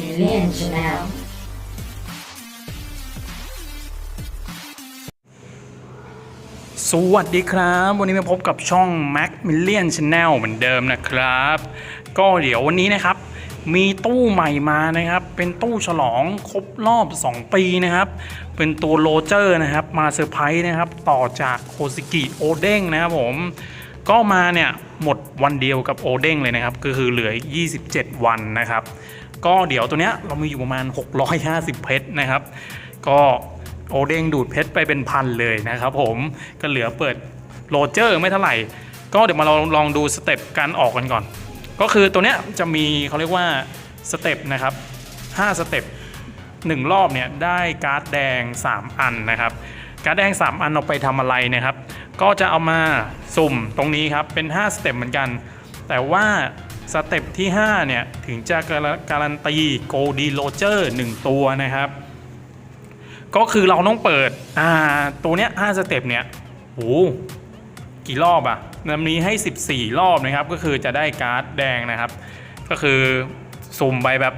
Million Chanel. สวัสดีครับ วันนี้มาพบกับช่อง Mac Million Channel เหมือนเดิมนะครับ ก็เดี๋ยววันนี้นะครับ มีตู้ใหม่มานะครับ เป็นตู้ฉลองครบรอบ 2 ปีนะครับ เป็นตัวโรเจอร์นะครับ มาเซอร์ไพรส์นะครับ ต่อจากโคซิกิโอเด้งนะครับผมก็มาเนี่ยหมดวันเดียวกับโอเด้งเลยนะครับ ก็คือเหลือ 27 วันนะครับ ก็เดี๋ยวตัวเนี้ยเรามีอยู่ประมาณ 650 เพชรนะครับ ก็โอเด้งดูดเพชรไปเป็นพันเลยนะครับผมก็เหลือเปิดโรเจอร์ไม่เท่าไหร่ ก็เดี๋ยวมาลองลองดูสเต็ปการออกกันก่อน ก็คือตัวเนี้ยจะมีเขาเรียกว่าสเต็ปนะครับ5สเต็ป1รอบเนี่ยได้การ์ดแดง 3 อันนะครับ การ์ดแดง 3 อันเอาไปทำอะไรนะครับ ก็จะเอามาสุ่มตรงนี้ครับเป็น 5 สเต็ปเหมือนกัน แต่ว่า สเต็ปที่ 5 เนี่ย ถึงจะการันตีโกดีโรเจอร์ 1 ตัวนะครับ ก็คือเราต้องเปิดอ่าตัวเนี้ย5สเต็ปเนี่ยโหกี่รอบอะ่ะนำนี้ให้ 14 รอบนะครับ ก็คือจะได้การ์ดแดงนะครับ ก็คือสุ่มไปแบบ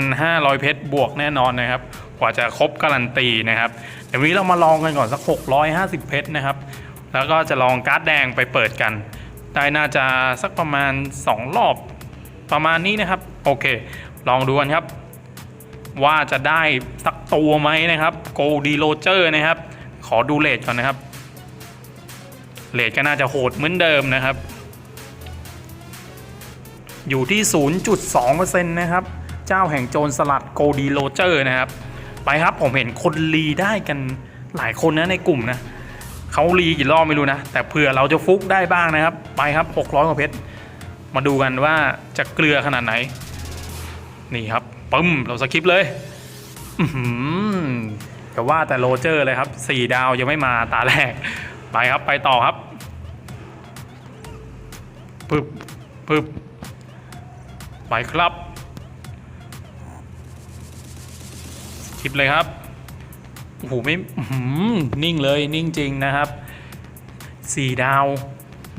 1,500 เพชรบวกแน่นอนนะครับ กว่าจะครบการันตีนะครับเดี๋ยวนนี้เรามาลองกันก่อนสัก 650 เพชรนะครับ แล้วก็จะลองการ์ดแดงไปเปิดกัน ได้น่าจะสักประมาณ 2 รอบประมาณนี้นะครับ โอเค ลองดูกันครับ ว่าจะได้สักตัวไหมนะครับโกดีโรเจอร์นะครับ ขอดูเลทก่อนนะครับเลทก็น่าจะโหดเหมือนเดิมนะครับ อยู่ที่ 0.2%นะครับ เจ้าแห่งโจรสลัดโกดีโรเจอร์นะครับ ไปครับผมเห็นคนรีได้กันหลายคนนะในกลุ่มนะ เขารีกี่รอบไม่รู้นะ แต่เผื่อเราจะฟุกได้บ้างนะครับ ไปครับ 600 กว่าเพชร มาดูกันว่าจะเกลือขนาดไหน นี่ครับปึ้ม เราสกิปเลยอือหือแต่ว่าแต่โรเจอร์เลยครับสี่ดาวยังไม่มาตาแรก ไปครับไปต่อครับปึ๊บปึ๊บไปครับสกิปเลยครับ โอ้โหไม่นิ่งเลยนิ่งจริงนะครับสี่ดาว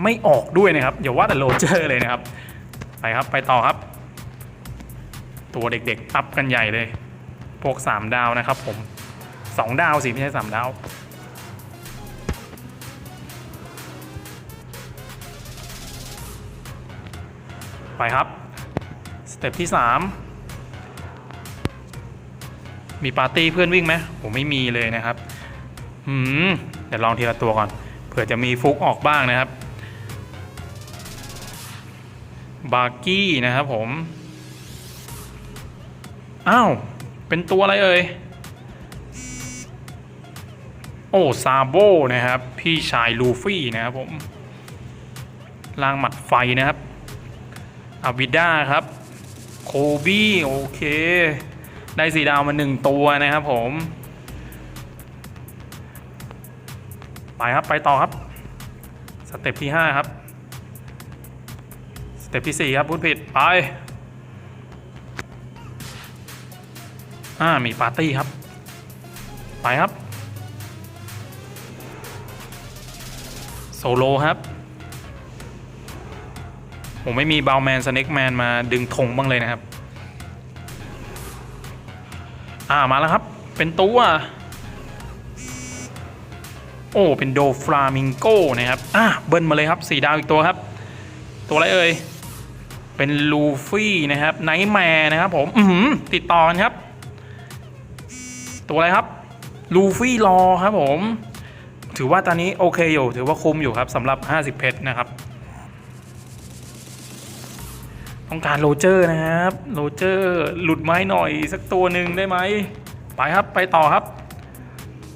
ไม่ออกด้วยนะครับอย่าว่าแต่โรเจอร์เลยนะครับ ไปครับไปต่อครับ ตัวเด็กๆอัพกันใหญ่เลย พวก 3 ดาวนะครับผม 2 ดาวสิไม่ใช่ 3 ดาว ไปครับ สเต็ปที่ 3 มีปาร์ตี้เพื่อนวิ่งไหมผมไม่มีเลยนะครับหืมเดี๋ยวลองทีละตัวก่อน เผื่อจะมีฟุกออกบ้างนะครับ บาร์กี้นะครับผม อ้าว เป็นตัวอะไรเอ่ย โอ้ซาโบนะครับ พี่ชายลูฟี่นะครับผม ลางหมัดไฟนะครับอาวิด้าครับ โคบี้ โอเค ได้สีดาวมาหนึ่งตัวนะครับผม ไปครับไปต่อครับสเต็ปที่5ครับสเต็ปที่4ครับพูดผิดไปอ่ามีปาร์ตี้ครับ ไปครับโซโลครับผมไม่มีบาวแมนสเน็กแมนมาดึงธงบ้างเลยนะครับ อ่ามาแล้วครับ เป็นตัว โอ้เป็นโดฟลามิงโก้นะครับอะเบิ้ลมาเลยครับสีดาวอีกตัวครับ ตัวอะไรเอ่ยเป็นลูฟี่นะครับไนท์แมร์นะครับผมอือหือติดต่อกันครับ ตัวอะไรครับลูฟี่รอครับผม ถือว่าตอนนี้โอเคอยู่ ถือว่าคุ้มอยู่ครับสำหรับ 50 เพชรนะครับ ต้องการโรเจอร์นะครับ โรเจอร์ หลุดไม้หน่อยสักตัวหนึ่งได้ไหม ไปครับไปต่อครับ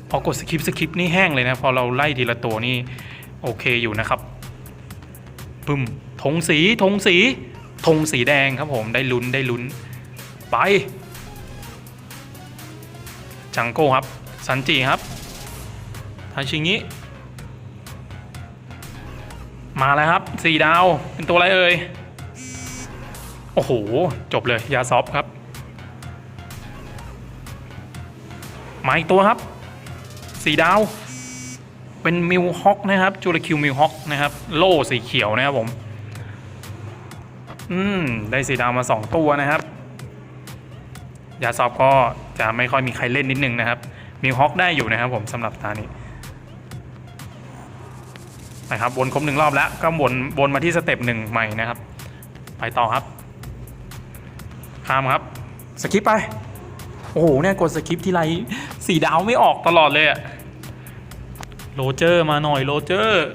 พอกดสคิปสคิปนี่แห้งเลยนะ พอเราไล่ทีละตัวนี่โอเคอยู่นะครับปึ้มธงสีธงสีธงสีแดงครับผมได้ลุ้นได้ลุ้น ไปจังโก้ครับซันจิครับทาชิงิมาแล้วครับสี่ดาวเป็นตัวอะไรเอ่ย โอ้โห จบเลย ยาซอฟครับ มาอีกตัวครับ สีดาว เป็นมิวฮอกนะครับ จูเลคิวมิวฮอกนะครับ โล่สีเขียวนะครับผม อืม ได้สีดาวมาสองตัวนะครับ ยาซอบก็จะไม่ค่อยมีใครเล่นนิดนึงนะครับมีฮอกได้อยู่นะครับผมสำหรับตานี้นะครับวนครบหนึ่งรอบแล้วก็วนวนมาที่สเต็ปหนึ่งใหม่นะครับ ไปต่อครับ ข้ามครับสคิปไป โอ้โหเนี่ยกดสคิปทีไรสีดาวไม่ออกตลอดเลยอะโรเจอร์มาหน่อยโรเจอร์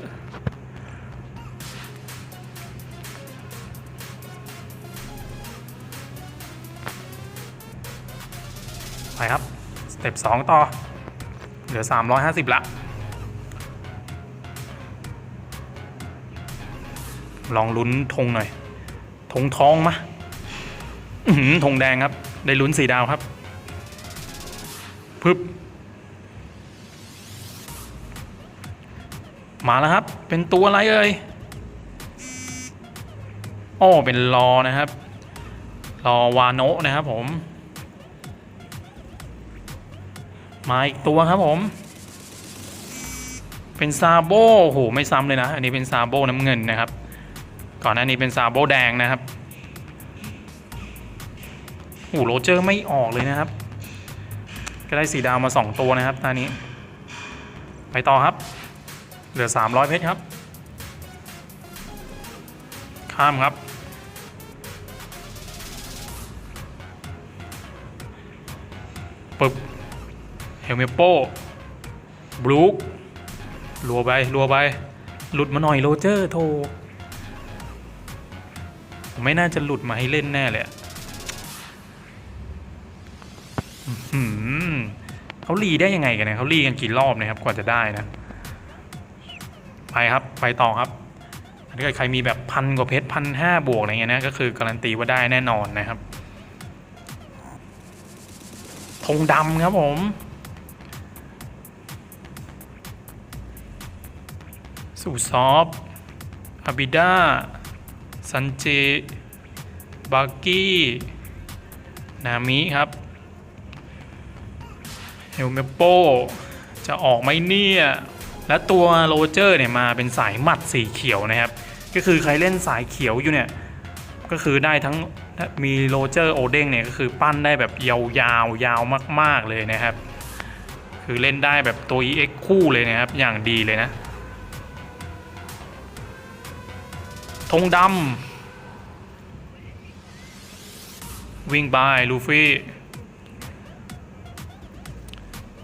ไปครับ สเต็ปสองต่อ เหลือ 350 ละ ลองลุ้นธงหน่อยธงทองมา ธงแดงครับ ได้ลุ้นสีดาวครับพึบมาแล้วครับ เป็นตัวอะไรเอ่ยอ้เป็นรอนะครับ รอวาโนะนะครับผม มาอีกตัวครับผม เป็นซาโบโอ้โหไม่ซ้ำเลยนะ อันนี้เป็นซาโบน้ำเงินนะครับ ก่อนหน้านี้เป็นซาโบแดงนะครับ โอ้โหโรเจอร์ไม่ออกเลยนะครับ ก็ได้สีดาวมา 2 ตัวนะครับตอนนี้ ไปต่อครับ เหลือ 300 เพชรครับ ข้ามครับ ปึบเฮลเมโป้บลูครัวไปรัวไป หลุดมาหน่อยโรเจอร์โทรไม่น่าจะหลุดมาให้เล่นแน่เลยอะ อื้อหือเขารีได้ยังไงกันนี่ยเขารีกันกี่รอบนะครับกว่าจะได้นะ ไปครับไปต่อครับถ้าเกิดใครมีแบบพันกว่าเพชรพันห้าบวกอะไรเงี้ยนะก็คือการันตีว่าได้แน่นอนนะครับธงดำครับผมสุซอฟอาบิดาซันเจบากี้ นามิครับ เฮลเมโปจะออกไหมเนี่ย และตัวโรเจอร์เนี่ยมาเป็นสายหมัดสีเขียวนะครับ ก็คือใครเล่นสายเขียวอยู่เนี่ย ก็คือได้ทั้งมีโรเจอร์โอเด้งเนี่ยก็คือปั้นได้แบบยาวๆยาวมาก ๆเลยนะครับ คือเล่นได้แบบตัว EX คู่เลยนะครับ อย่างดีเลยนะธงดำวิ่งบายลูฟี่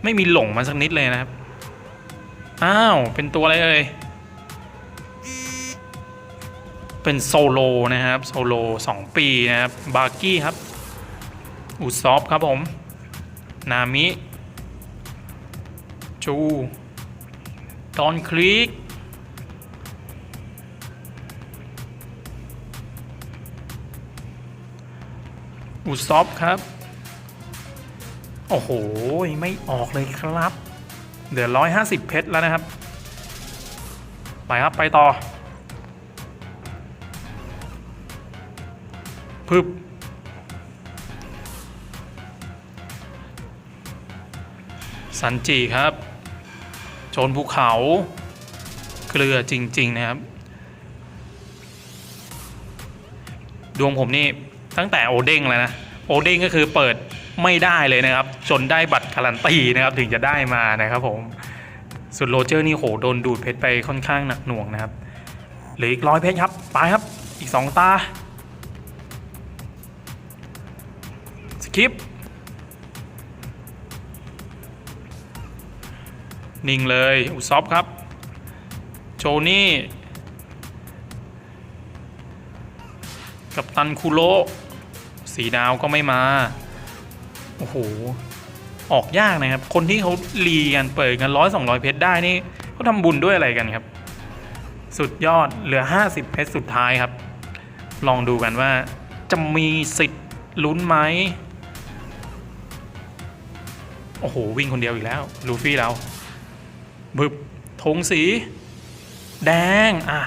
ไม่มีหลงมาสักนิดเลยนะครับ อ้าว เป็นตัวอะไรเอ่ย เป็นโซโลนะครับ โซโล2ปีนะครับ บาร์กี้ครับ อุซอฟครับผม นามิ จู ดอนคลิกอุซอฟครับ โอ้โห ไม่ออกเลยครับเหลือ150เพชรแล้วนะครับ ไปครับไปต่อ พึบ สันจีครับ โจนภูเขา เกลือจริง ๆ นะครับ ดวงผมนี่ตั้งแต่โอเด้งแล้วนะ โอเด้งก็คือเปิด ไม่ได้เลยนะครับ จนได้บัตรการันตีนะครับถึงจะได้มานะครับผมส่วนโรเจอร์นี่โหโดนดูดเพชรไปค่อนข้างหนักหน่วงนะครับเหลืออีกร้อยเพชรครับไปครับอีกสองตาสกิปนิ่งเลยอุซอฟครับ โจนี่กับตันคูโรสีดาวก็ไม่มา โอ้โห ออกยากนะครับ คนที่เขารีกันเปิดกันร้อยสองร้อยเพชรได้นี่เขาทำบุญด้วยอะไรกันครับ สุดยอดเหลือ 50 เพชรสุดท้ายครับ ลองดูกันว่าจะมีสิทธิ์ลุ้นไหมโอ้โห วิ่งคนเดียวอีกแล้ว ลูฟี่เราบึบธงสี แดง อะ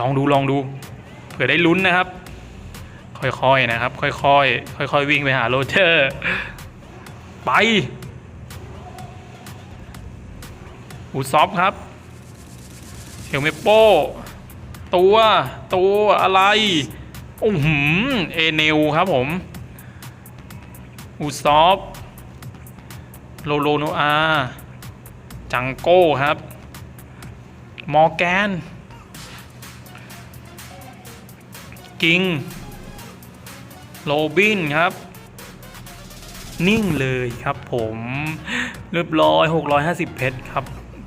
ลองดูลองดู เผื่อได้ลุ้นนะครับ ค่อยๆนะครับ ค่อยๆค่อยๆวิ่งไปหาโรเจอร์ไปอูซอฟครับเฮลเมโปตัว ตัวอะไรโอ้โหเอเนลครับผมอูซอฟโลโลโนอาจังโก้ครับ มอร์แกน กิง โรบินครับ นิ่งเลยครับผมเรียบร้อย 650 เพชรครับ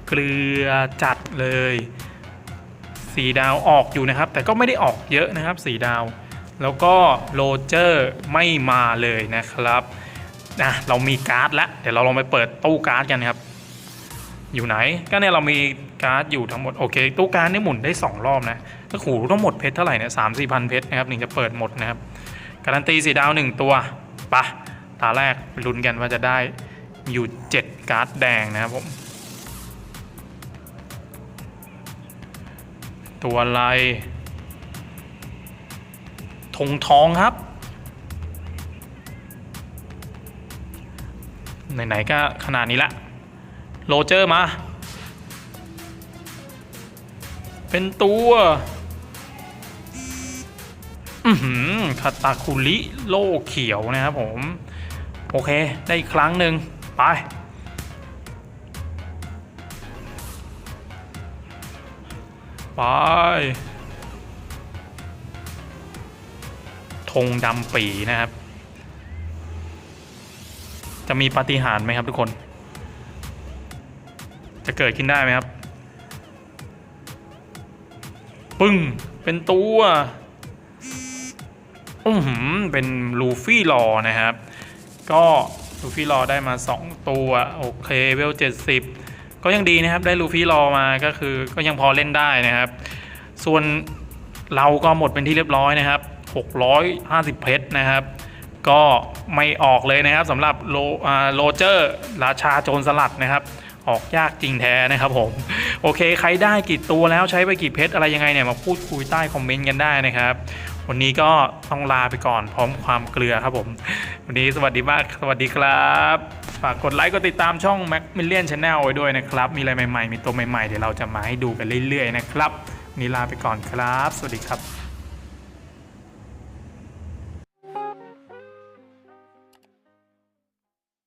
เกลือจัดเลยสีดาวออกอยู่นะครับ แต่ก็ไม่ได้ออกเยอะนะครับสีดาว แล้วก็โรเจอร์ไม่มาเลยนะครับนะเรามีการ์ดแล้วเดี๋ยวเราลองไปเปิดตู้การ์ดกันครับ อยู่ไหน ก็เนี่ยเรามีการ์ดอยู่ทั้งหมดโอเค ตู้การ์ดนี่หมุนได้ 2 รอบนะก็ขู่ต้องหมดเพชรเท่าไหร่เนี่ยสามสี่พันเพชรนะครับถึงจะเปิดหมดนะครับ การันตีสีดาว 1 ตัวปะตาแรกลุ้นกันว่าจะได้อยู่ 7 การ์ดแดงนะครับผม ตัวอะไรธงทองครับ ไหน ๆ ก็ขนาดนี้ละ โรเจอร์มา เป็นตัว คาตาคุริโลเขียวนะครับผม โอเค ได้อีกครั้งหนึ่งไป ไปธงดำปีนะครับ จะมีปาฏิหาริย์ไหมครับทุกคน จะเกิดขึ้นได้ไหมครับ ปึ้ง เป็นตัว อือหือเป็นลูฟี่รอนะครับ ก็ลูฟี่รอได้มา 2 ตัว โอเคเวล 70 ก็ยังดีนะครับได้ลูฟี่รอมาก็คือก็ยังพอเล่นได้นะครับ ส่วนเราก็หมดเป็นที่เรียบร้อยนะครับ 650 เพชรนะครับ ก็ไม่ออกเลยนะครับสำหรับโลโรเจอร์ราชาโจรสลัดนะครับ ออกยากจริงแท้นะครับผม โอเค ใครได้กี่ตัวแล้วใช้ไปกี่เพชรอะไรยังไงเนี่ยมาพูดคุยใต้คอมเมนต์กันได้นะครับ วันนี้ก็ต้องลาไปก่อนพร้อมความเกลือครับผม วันนี้สวัสดีมากสวัสดีครับ ฝากกดไลค์กดติดตามช่อง Mac Million Channel ไว้ด้วยนะครับ มีอะไรใหม่ๆ มีตัวใหม่ๆ เดี๋ยวเราจะมาให้ดูกันเรื่อยๆนะครับ วันนี้ลาไปก่อนครับ สวัสดีครับ